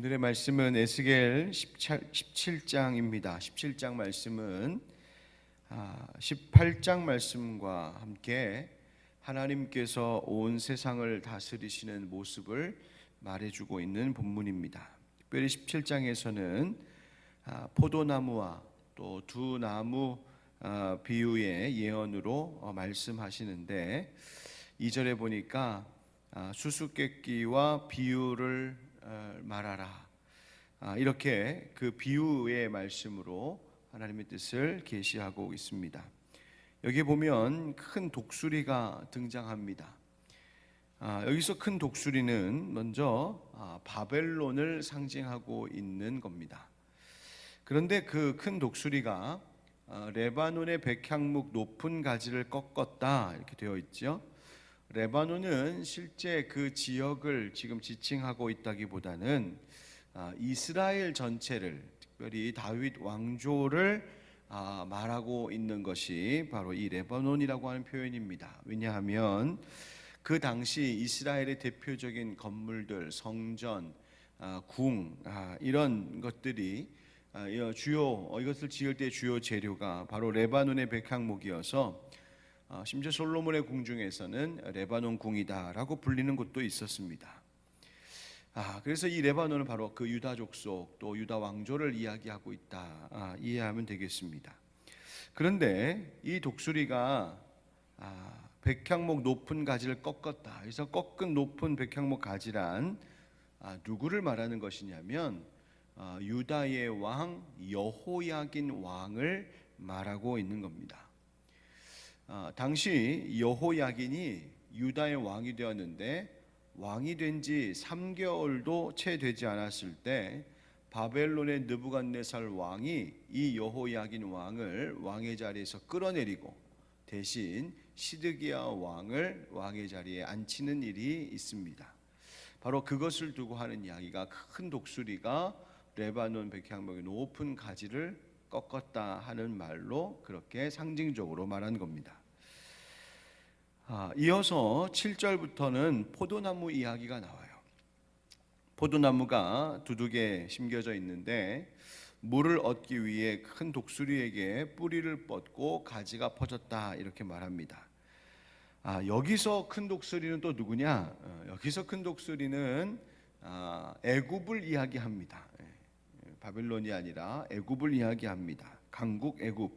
오늘의 말씀은 에스겔 17장입니다. 17장 말씀은 18장 말씀과 함께 하나님께서 온 세상을 다스리시는 모습을 말해주고 있는 본문입니다. 특별히 17장에서는 아, 포도나무와 또 두 나무 아, 비유의 예언으로 어, 말씀하시는데 2절에 보니까 아, 수수께끼와 비유를 어, 말하라 이렇게 그 비유의 말씀으로 하나님의 뜻을 계시하고 있습니다. 여기 보면 큰 독수리가 등장합니다. 아, 여기서 큰 독수리는 먼저 아, 바벨론을 상징하고 있는 겁니다. 그런데 그 큰 독수리가 아, 레바논의 백향목 높은 가지를 꺾었다 이렇게 되어 있죠. 레바논은 실제 그 지역을 지금 지칭하고 있다기보다는 아, 이스라엘 전체를 특별히 다윗 왕조를 아, 말하고 있는 것이 바로 이 레바논이라고 하는 표현입니다. 왜냐하면 그 당시 이스라엘의 대표적인 건물들, 성전, 아, 궁 이런 것들이 주요 이것을 지을 때 주요 재료가 바로 레바논의 백향목이어서 어, 심지어 솔로몬의 궁 중에서는 레바논 궁이다라고 불리는 곳도 있었습니다. 아, 그래서 이 레바논은 바로 그 유다 족 속 또 유다 왕조를 이야기하고 있다 아, 이해하면 되겠습니다. 그런데 이 독수리가 아, 백향목 높은 가지를 꺾었다. 그래서 꺾은 높은 백향목 가지란 아, 누구를 말하는 것이냐면 아, 유다의 왕 여호야긴 왕을 말하고 있는 겁니다. 아, 당시 여호야긴이 유다의 왕이 되었는데 왕이 된 지 3개월도 채 되지 않았을 때 바벨론의 느부갓네살 왕이 이 여호야긴 왕을 왕의 자리에서 끌어내리고 대신 시드기야 왕을 왕의 자리에 앉히는 일이 있습니다. 바로 그것을 두고 하는 이야기가 큰 독수리가 레바논 백향목의 높은 가지를 꺾었다 하는 말로 그렇게 상징적으로 말한 겁니다. 아, 이어서 7절부터는 포도나무 이야기가 나와요. 포도나무가 두둑에 심겨져 있는데 물을 얻기 위해 큰 독수리에게 뿌리를 뻗고 가지가 퍼졌다 이렇게 말합니다. 아, 여기서 큰 독수리는 또 누구냐? 어, 여기서 큰 독수리는 아, 애굽을 이야기합니다. 예, 바벨론이 아니라 애굽을 이야기합니다. 강국 애굽.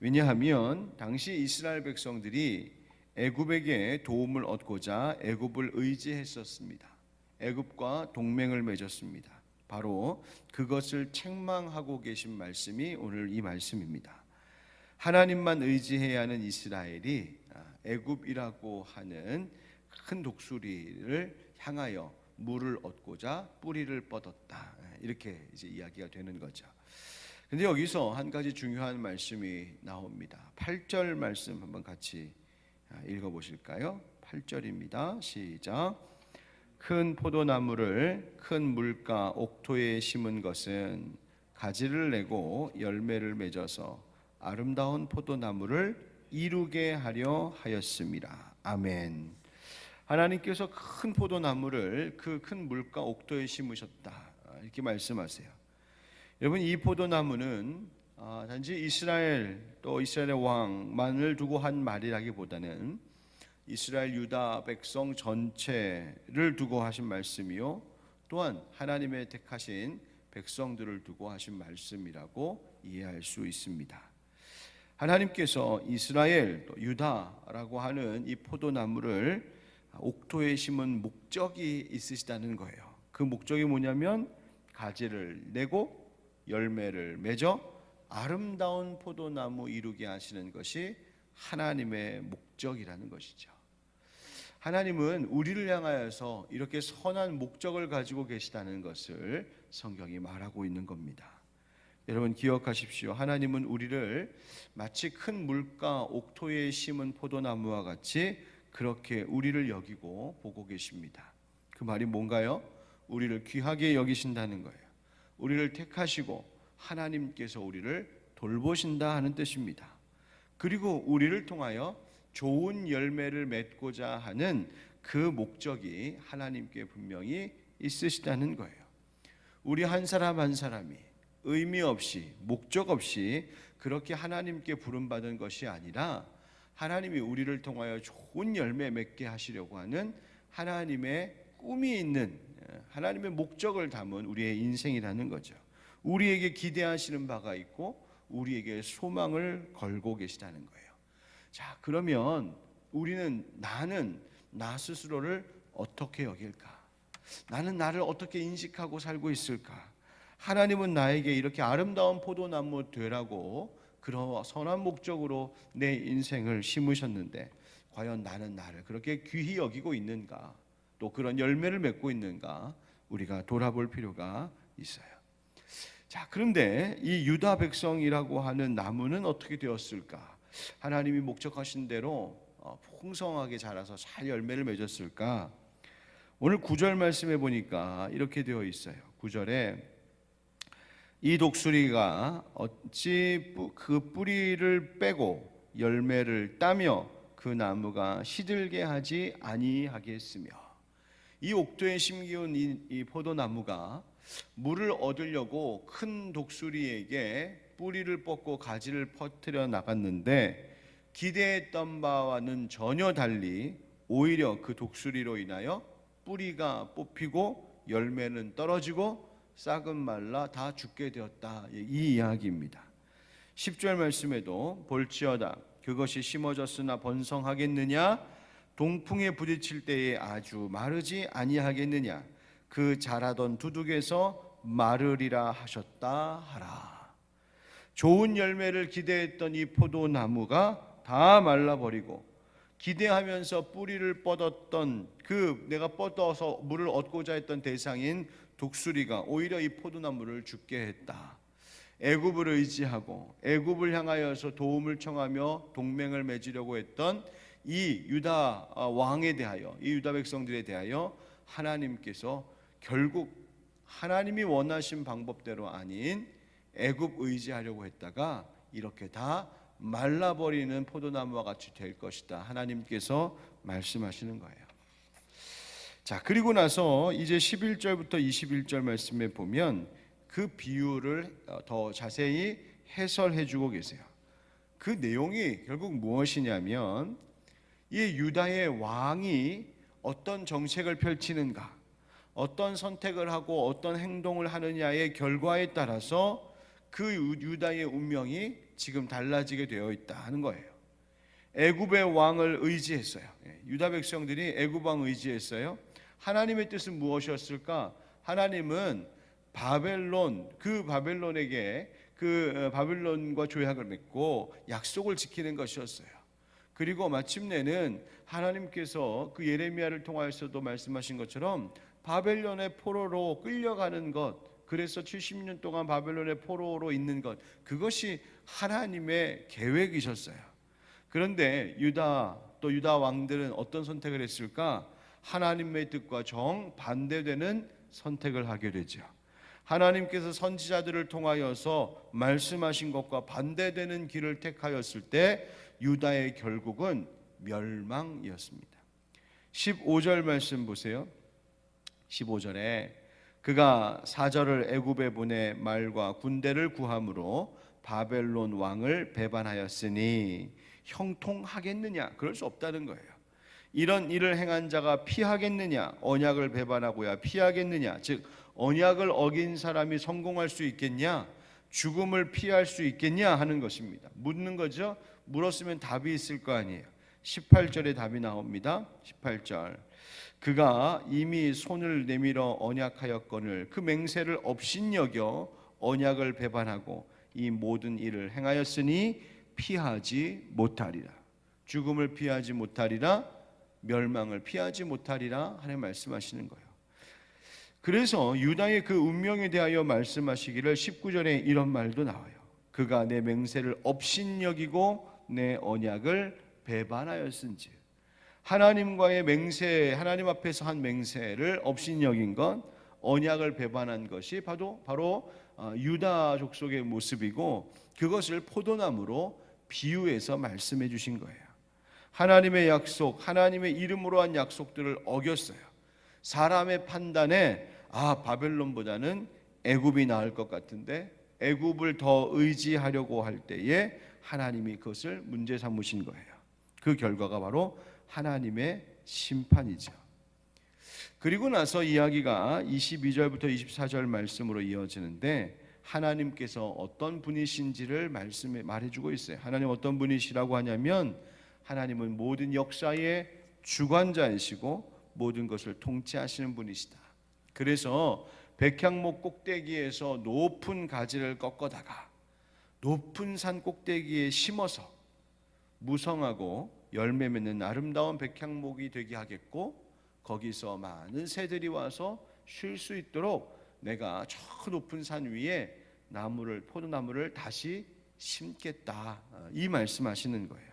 왜냐하면 당시 이스라엘 백성들이 애굽에게 도움을 얻고자 애굽을 의지했었습니다. 애굽과 동맹을 맺었습니다. 바로 그것을 책망하고 계신 말씀이 오늘 이 말씀입니다. 하나님만 의지해야 하는 이스라엘이 아, 애굽이라고 하는 큰 독수리를 향하여 물을 얻고자 뿌리를 뻗었다. 이렇게 이제 이야기가 되는 거죠. 근데 여기서 한 가지 중요한 말씀이 나옵니다. 8절 말씀 한번 같이 읽어 보실까요? 8절입니다. 시작. 큰 포도나무를 큰 물가 옥토에 심은 것은 가지를 내고 열매를 맺어서 아름다운 포도나무를 이루게 하려 하였습니다. 아멘. 하나님께서 큰 포도나무를 그 큰 물가 옥토에 심으셨다. 이렇게 말씀하세요. 여러분 이 포도나무는 아, 단지 이스라엘 또 이스라엘의 왕만을 두고 한 말이라기보다는 이스라엘 유다 백성 전체를 두고 하신 말씀이요 또한 하나님의 택하신 백성들을 두고 하신 말씀이라고 이해할 수 있습니다. 하나님께서 이스라엘 또 유다라고 하는 이 포도나무를 옥토에 심은 목적이 있으시다는 거예요. 그 목적이 뭐냐면 가지를 내고 열매를 맺어 아름다운 포도나무 이루게 하시는 것이 하나님의 목적이라는 것이죠. 하나님은 우리를 향하여서 이렇게 선한 목적을 가지고 계시다는 것을 성경이 말하고 있는 겁니다. 여러분 기억하십시오. 하나님은 우리를 마치 큰 물가 옥토에 심은 포도나무와 같이 그렇게 우리를 여기고 보고 계십니다. 그 말이 뭔가요? 우리를 귀하게 여기신다는 거예요. 우리를 택하시고 하나님께서 우리를 돌보신다 하는 뜻입니다. 그리고 우리를 통하여 좋은 열매를 맺고자 하는 그 목적이 하나님께 분명히 있으시다는 거예요. 우리 한 사람 한 사람이 의미 없이 목적 없이 그렇게 하나님께 부름받은 것이 아니라 하나님이 우리를 통하여 좋은 열매 맺게 하시려고 하는 하나님의 꿈이 있는 예, 하나님의 목적을 담은 우리의 인생이라는 거죠. 우리에게 기대하시는 바가 있고 우리에게 소망을 걸고 계시다는 거예요. 자, 그러면 우리는 나는 나 스스로를 어떻게 여길까? 나는 나를 어떻게 인식하고 살고 있을까? 하나님은 나에게 이렇게 아름다운 포도나무 되라고 그런 선한 목적으로 내 인생을 심으셨는데 과연 나는 나를 그렇게 귀히 여기고 있는가? 또 그런 열매를 맺고 있는가? 우리가 돌아볼 필요가 있어요. 자, 그런데 이 유다 백성이라고 하는 나무는 어떻게 되었을까? 하나님이 목적하신 대로 어, 풍성하게 자라서 잘 열매를 맺었을까? 오늘 구절 말씀해 보니까 이렇게 되어 있어요. 구절에 이 독수리가 어찌 뿌- 그 뿌리를 빼고 열매를 따며 그 나무가 시들게 하지 아니하겠으며 이 옥토에 심기운 이, 이 포도나무가 물을 얻으려고 큰 독수리에게 뿌리를 뻗고 가지를 퍼뜨려 나갔는데 기대했던 바와는 전혀 달리 오히려 그 독수리로 인하여 뿌리가 뽑히고 열매는 떨어지고 싹은 말라 다 죽게 되었다. 이 이야기입니다. 10절 말씀에도 볼지어다 그것이 심어졌으나 번성하겠느냐 동풍에 부딪힐 때에 아주 마르지 아니하겠느냐 그 자라던 두둑에서 마르리라 하셨다 하라. 좋은 열매를 기대했던 이 포도나무가 다 말라버리고 기대하면서 뿌리를 뻗었던 그 내가 뻗어서 물을 얻고자 했던 대상인 독수리가 오히려 이 포도나무를 죽게 했다. 애굽을 의지하고 애굽을 향하여서 도움을 청하며 동맹을 맺으려고 했던 이 유다 왕에 대하여 이 유다 백성들에 대하여 하나님께서 결국 하나님이 원하신 방법대로 아닌 애굽 의지하려고 했다가 이렇게 다 말라버리는 포도나무와 같이 될 것이다. 하나님께서 말씀하시는 거예요. 자, 그리고 나서 이제 11절부터 21절 말씀에 보면 그 비유를 어, 더 자세히 해설해 주고 계세요. 그 내용이 결국 무엇이냐면 이 유다의 왕이 어떤 정책을 펼치는가, 어떤 선택을 하고 어떤 행동을 하느냐의 결과에 따라서 그 유- 유다의 운명이 지금 달라지게 되어 있다 하는 거예요. 애굽의 왕을 의지했어요. 예, 유다 백성들이 애굽 왕 의지했어요. 하나님의 뜻은 무엇이었을까? 하나님은 바벨론 그 바벨론에게 그 어, 바벨론과 조약을 맺고 약속을 지키는 것이었어요. 그리고 마침내는 하나님께서 그 예레미야를 통하여서도 말씀하신 것처럼 바벨론의 포로로 끌려가는 것 그래서 70년 동안 바벨론의 포로로 있는 것 그것이 하나님의 계획이셨어요. 그런데 유다 또 유다 왕들은 어떤 선택을 했을까? 하나님의 뜻과 정 반대되는 선택을 하게 되죠. 하나님께서 선지자들을 통하여서 말씀하신 것과 반대되는 길을 택하였을 때 유다의 결국은 멸망이었습니다. 15절 말씀 보세요. 15절에 그가 사절을 애굽에 보내 말과 군대를 구함으로 바벨론 왕을 배반하였으니 형통하겠느냐? 그럴 수 없다는 거예요. 이런 일을 행한 자가 피하겠느냐? 언약을 배반하고야 피하겠느냐? 즉 언약을 어긴 사람이 성공할 수 있겠냐? 죽음을 피할 수 있겠냐 하는 것입니다. 묻는 거죠. 물었으면 답이 있을 거 아니에요. 18절에 답이 나옵니다. 18절. 그가 이미 손을 내밀어 언약하였거늘 그 맹세를 업신여겨 언약을 배반하고 이 모든 일을 행하였으니 피하지 못하리라. 죽음을 피하지 못하리라. 멸망을 피하지 못하리라 하는 말씀하시는 거예요. 그래서 유다의 그 운명에 대하여 말씀하시기를 19절에 이런 말도 나와요. 그가 내 맹세를 업신여기고 내 언약을 배반하였은지 하나님과의 맹세, 하나님 앞에서 한 맹세를 업신여긴 건 언약을 배반한 것이 바로 바로 어, 유다 족속의 모습이고 그것을 포도나무로 비유해서 말씀해 주신 거예요. 하나님의 약속, 하나님의 이름으로 한 약속들을 어겼어요. 사람의 판단에 아 바벨론보다는 애굽이 나을 것 같은데 애굽을 더 의지하려고 할 때에 하나님이 그것을 문제 삼으신 거예요. 그 결과가 바로 하나님의 심판이죠. 그리고 나서 이야기가 22절부터 24절 말씀으로 이어지는데 하나님께서 어떤 분이신지를 말씀에 말해주고 있어요. 하나님 어떤 분이시라고 하냐면 하나님은 모든 역사의 주관자이시고 모든 것을 통치하시는 분이시다. 그래서 백향목 꼭대기에서 높은 가지를 꺾어다가 높은 산 꼭대기에 심어서 무성하고 열매 맺는 아름다운 백향목이 되게 하겠고 거기서 많은 새들이 와서 쉴 수 있도록 내가 저 높은 산 위에 나무를 포도나무를 다시 심겠다. 어, 이 말씀하시는 거예요.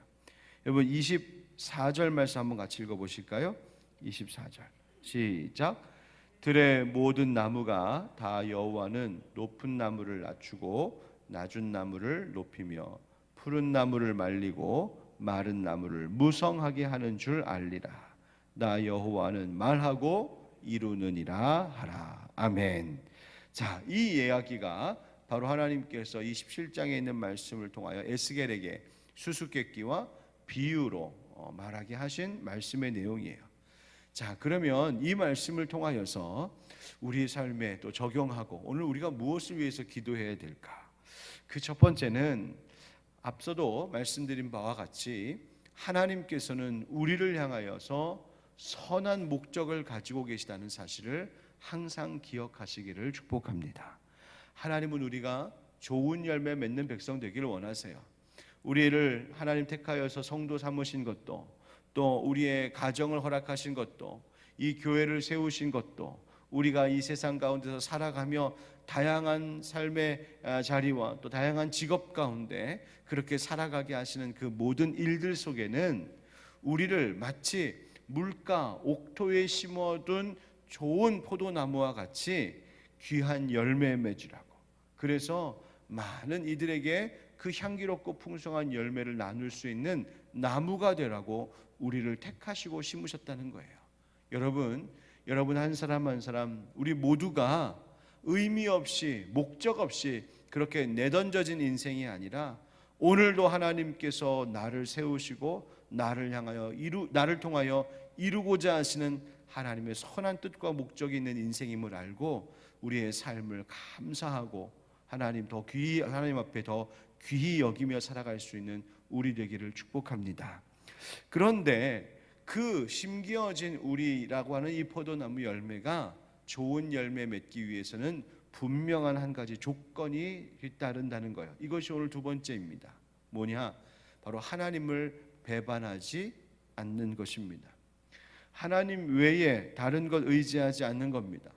여러분 24절 말씀 한번 같이 읽어 보실까요? 24절. 시작. 들의 모든 나무가 다 여호와는 높은 나무를 낮추고 낮은 나무를 높이며 푸른 나무를 말리고 마른 나무를 무성하게 하는 줄 알리라. 나 여호와는 말하고 이루느니라 하라. 아멘. 자, 이 이야기가 바로 하나님께서 이 17장에 있는 말씀을 통하여 에스겔에게 수수께끼와 비유로 어, 말하게 하신 말씀의 내용이에요. 자, 그러면 이 말씀을 통하여서 우리 삶에 또 적용하고 오늘 우리가 무엇을 위해서 기도해야 될까? 그 첫 번째는 앞서도 말씀드린 바와 같이 하나님께서는 우리를 향하여서 선한 목적을 가지고 계시다는 사실을 항상 기억하시기를 축복합니다. 하나님은 우리가 좋은 열매 맺는 백성 되기를 원하세요. 우리를 하나님 택하여서 성도 삼으신 것도 또 우리의 가정을 허락하신 것도 이 교회를 세우신 것도 우리가 이 세상 가운데서 살아가며 다양한 삶의 아, 자리와 또 다양한 직업 가운데 그렇게 살아가게 하시는 그 모든 일들 속에는 우리를 마치 물가 옥토에 심어둔 좋은 포도나무와 같이 귀한 열매 맺으라고. 그래서 많은 이들에게 그 향기롭고 풍성한 열매를 나눌 수 있는 나무가 되라고 우리를 택하시고 심으셨다는 거예요. 여러분, 여러분 한 사람 한 사람 우리 모두가 의미 없이 목적 없이 그렇게 내던져진 인생이 아니라 오늘도 하나님께서 나를 세우시고 나를 향하여 이루 나를 통하여 이루고자 하시는 하나님의 선한 뜻과 목적이 있는 인생임을 알고 우리의 삶을 감사하고 하나님 더 귀히 하나님 앞에 더 귀히 여기며 살아갈 수 있는 우리 되기를 축복합니다. 그런데 그 심기어진 우리라고 하는 이 포도나무 열매가 좋은 열매 맺기 위해서는 분명한 한 가지 조건이 따른다는 거예요. 이것이 오늘 두 번째입니다. 뭐냐? 바로 하나님을 배반하지 않는 것입니다. 하나님 외에 다른 것 의지하지 않는 겁니다.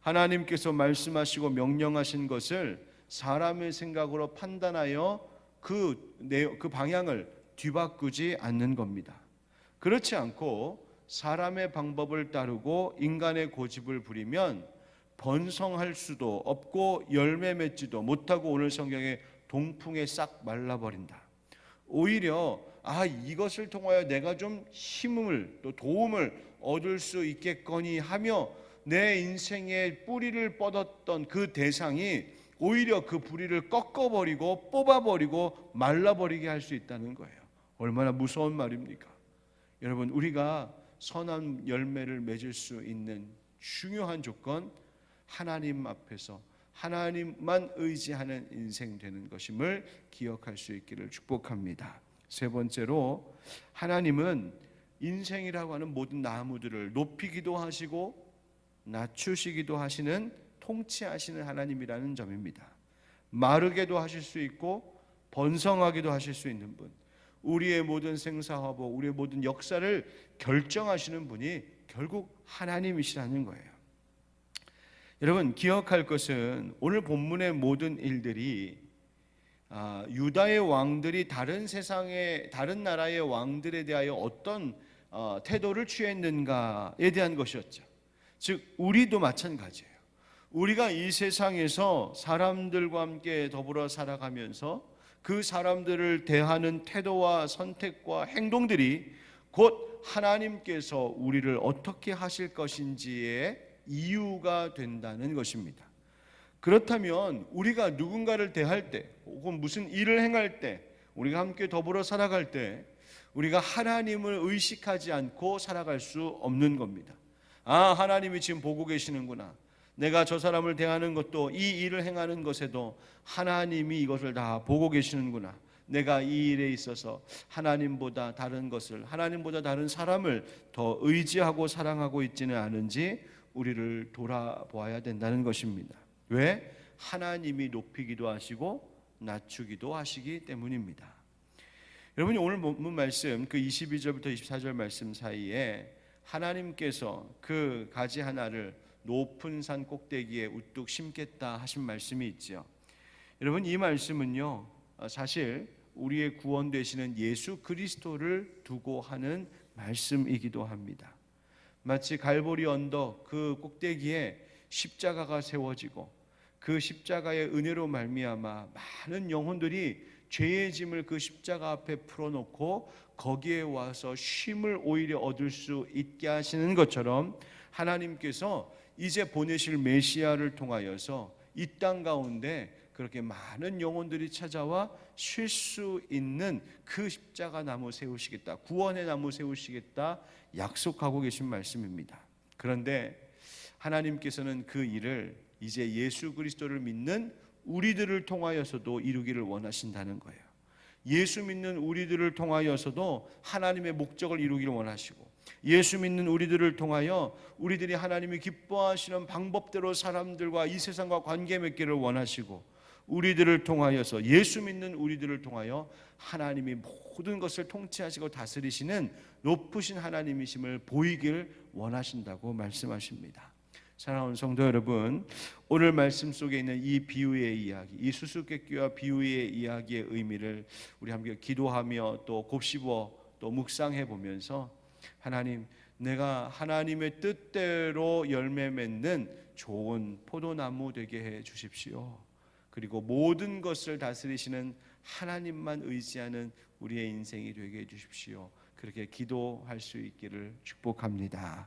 하나님께서 말씀하시고 명령하신 것을 사람의 생각으로 판단하여 그, 내용, 그 방향을 뒤바꾸지 않는 겁니다. 그렇지 않고 사람의 방법을 따르고 인간의 고집을 부리면 번성할 수도 없고 열매 맺지도 못하고 오늘 성경에 동풍에 싹 말라버린다. 오히려 아 이것을 통하여 내가 좀 힘을 또 도움을 얻을 수 있겠거니 하며 내 인생의 뿌리를 뻗었던 그 대상이 오히려 그 뿌리를 꺾어버리고 뽑아버리고 말라버리게 할 수 있다는 거예요. 얼마나 무서운 말입니까? 여러분 우리가 선한 열매를 맺을 수 있는 중요한 조건 하나님 앞에서 하나님만 의지하는 인생 되는 것임을 기억할 수 있기를 축복합니다. 세 번째로 하나님은 인생이라고 하는 모든 나무들을 높이기도 하시고 낮추시기도 하시는 통치하시는 하나님이라는 점입니다. 마르게도 하실 수 있고 번성하기도 하실 수 있는 분. 우리의 모든 생사화복, 우리의 모든 역사를 결정하시는 분이 결국 하나님이시라는 거예요. 여러분 기억할 것은 오늘 본문의 모든 일들이 아, 유다의 왕들이 다른 세상의 다른 나라의 왕들에 대하여 어떤 어, 태도를 취했는가에 대한 것이었죠. 즉 우리도 마찬가지예요. 우리가 이 세상에서 사람들과 함께 더불어 살아가면서 그 사람들을 대하는 태도와 선택과 행동들이 곧 하나님께서 우리를 어떻게 하실 것인지의 이유가 된다는 것입니다. 그렇다면 우리가 누군가를 대할 때 혹은 무슨 일을 행할 때 우리가 함께 더불어 살아갈 때 우리가 하나님을 의식하지 않고 살아갈 수 없는 겁니다. 아, 하나님이 지금 보고 계시는구나. 내가 저 사람을 대하는 것도 이 일을 행하는 것에도 하나님이 이것을 다 보고 계시는구나. 내가 이 일에 있어서 하나님보다 다른 것을 하나님보다 다른 사람을 더 의지하고 사랑하고 있지는 않은지 우리를 돌아보아야 된다는 것입니다. 왜? 하나님이 높이기도 하시고 낮추기도 하시기 때문입니다. 여러분이 오늘 본문 말씀 그 22절부터 24절 말씀 사이에 하나님께서 그 가지 하나를 높은 산 꼭대기에 우뚝 심겠다 하신 말씀이 있죠. 여러분 이 말씀은요 어, 사실 우리의 구원 되시는 예수 그리스도를 두고 하는 말씀이기도 합니다. 마치 갈보리 언덕 그 꼭대기에 십자가가 세워지고 그 십자가의 은혜로 말미암아 많은 영혼들이 죄의 짐을 그 십자가 앞에 풀어놓고 거기에 와서 쉼을 오히려 얻을 수 있게 하시는 것처럼 하나님께서 이제 보내실 메시아를 통하여서 이 땅 가운데 그렇게 많은 영혼들이 찾아와 쉴 수 있는 그 십자가 나무 세우시겠다. 구원의 나무 세우시겠다. 약속하고 계신 말씀입니다. 그런데 하나님께서는 그 일을 이제 예수 그리스도를 믿는 우리들을 통하여서도 이루기를 원하신다는 거예요. 예수 믿는 우리들을 통하여서도 하나님의 목적을 이루기를 원하시고 예수 믿는 우리들을 통하여 우리들이 하나님이 기뻐하시는 방법대로 사람들과 이 세상과 관계 맺기를 원하시고 우리들을 통하여서 예수 믿는 우리들을 통하여 하나님이 모든 것을 통치하시고 다스리시는 높으신 하나님이심을 보이길 원하신다고 말씀하십니다. 사랑하는 성도 여러분, 오늘 말씀 속에 있는 이 비유의 이야기, 이 수수께끼와 비유의 이야기의 의미를 우리 함께 기도하며 또 곱씹어 또 묵상해 보면서 하나님, 내가 하나님의 뜻대로 열매 맺는 좋은 포도나무 되게 해 주십시오. 그리고 모든 것을 다스리시는 하나님만 의지하는 우리의 인생이 되게 해 주십시오. 그렇게 기도할 수 있기를 축복합니다.